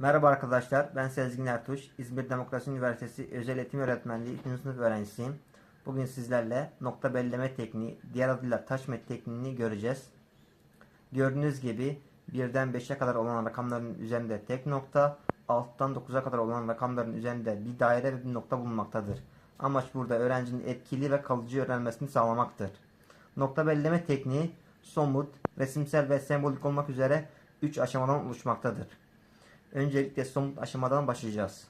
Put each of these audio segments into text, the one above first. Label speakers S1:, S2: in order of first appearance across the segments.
S1: Merhaba arkadaşlar, ben Sezgin Ertuğ, İzmir Demokrasi Üniversitesi Özel Eğitim Öğretmenliği 2. sınıf öğrencisiyim. Bugün sizlerle nokta belleme tekniği, diğer adıyla taş met tekniğini göreceğiz. Gördüğünüz gibi 1'den 5'e kadar olan rakamların üzerinde tek nokta, 6'dan 9'a kadar olan rakamların üzerinde bir daire ve bir nokta bulunmaktadır. Amaç burada öğrencinin etkili ve kalıcı öğrenmesini sağlamaktır. Nokta belleme tekniği somut, resimsel ve sembolik olmak üzere 3 aşamadan oluşmaktadır. Öncelikle somut aşamadan başlayacağız.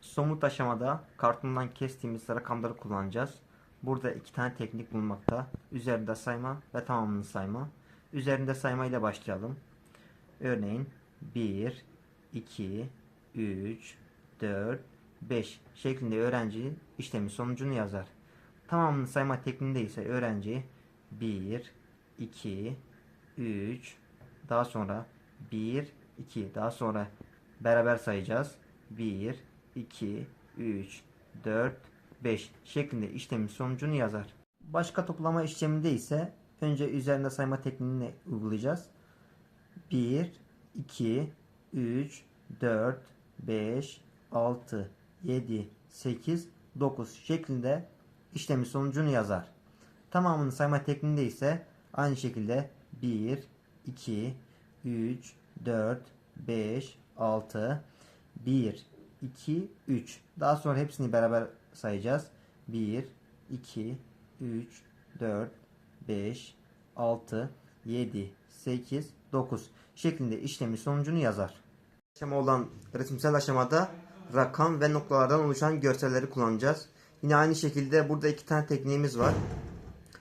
S1: Somut aşamada kartondan kestiğimiz rakamları kullanacağız. Burada iki tane teknik bulunmakta. Üzerinde sayma ve tamamını sayma. Üzerinde sayma ile başlayalım. Örneğin 1, 2, 3, 4, 5 şeklinde öğrenci işlemin sonucunu yazar. Tamamını sayma tekniğinde ise öğrenci 1, 2, 3, daha sonra 1, 2, daha sonra beraber sayacağız. 1, 2, 3, 4, 5 şeklinde işlemin sonucunu yazar. Başka toplama işleminde ise önce üzerinde sayma tekniğini uygulayacağız. 1, 2, 3, 4, 5, 6, 7, 8, 9 şeklinde işlemin sonucunu yazar. Tamamını sayma tekniğinde ise aynı şekilde 1, 2, 3, 4, 5, 6, 1, 2, 3. Daha sonra hepsini beraber sayacağız. 1, 2, 3, 4, 5, 6, 7, 8, 9 şeklinde işlemin sonucunu yazar. Aşama olan resimsel aşamada rakam ve noktalardan oluşan görselleri kullanacağız. Yine aynı şekilde burada iki tane tekniğimiz var.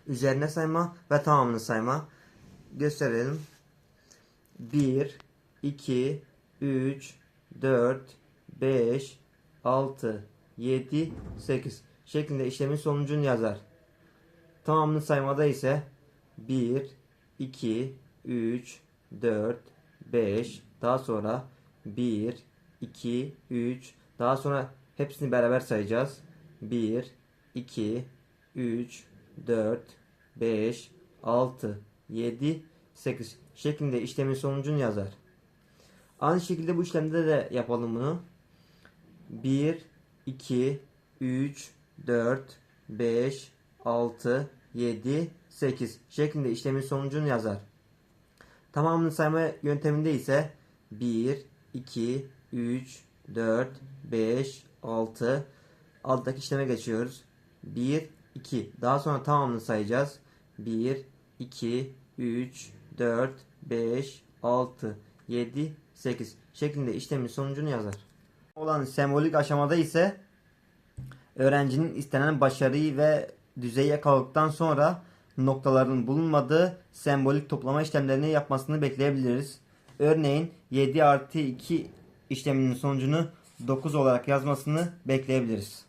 S1: Üzerine sayma ve tamamını sayma. Gösterelim. 1, 2, 3, 4, 5, 6, 7, 8 şeklinde işlemin sonucunu yazar. Tamamını saymada ise 1, 2, 3, 4, 5 daha sonra 1, 2, 3 daha sonra hepsini beraber sayacağız. 1, 2, 3, 4, 5, 6, 7, 8 şeklinde işlemin sonucunu yazar. Aynı şekilde bu işlemde de yapalım bunu. 1, 2, 3, 4, 5, 6, 7, 8 şeklinde işlemin sonucunu yazar. Tamamını sayma yönteminde ise 1, 2, 3, 4, 5, 6 alttaki işleme geçiyoruz. 1, 2 daha sonra tamamını sayacağız. 1, 2, 3, 4, 5, 6, 7, 8 şeklinde işlemin sonucunu yazar. Olan sembolik aşamada ise öğrencinin istenen başarıyı ve düzeyi yakaladıktan sonra noktaların bulunmadığı sembolik toplama işlemlerini yapmasını bekleyebiliriz. Örneğin 7 artı 2 işleminin sonucunu 9 olarak yazmasını bekleyebiliriz.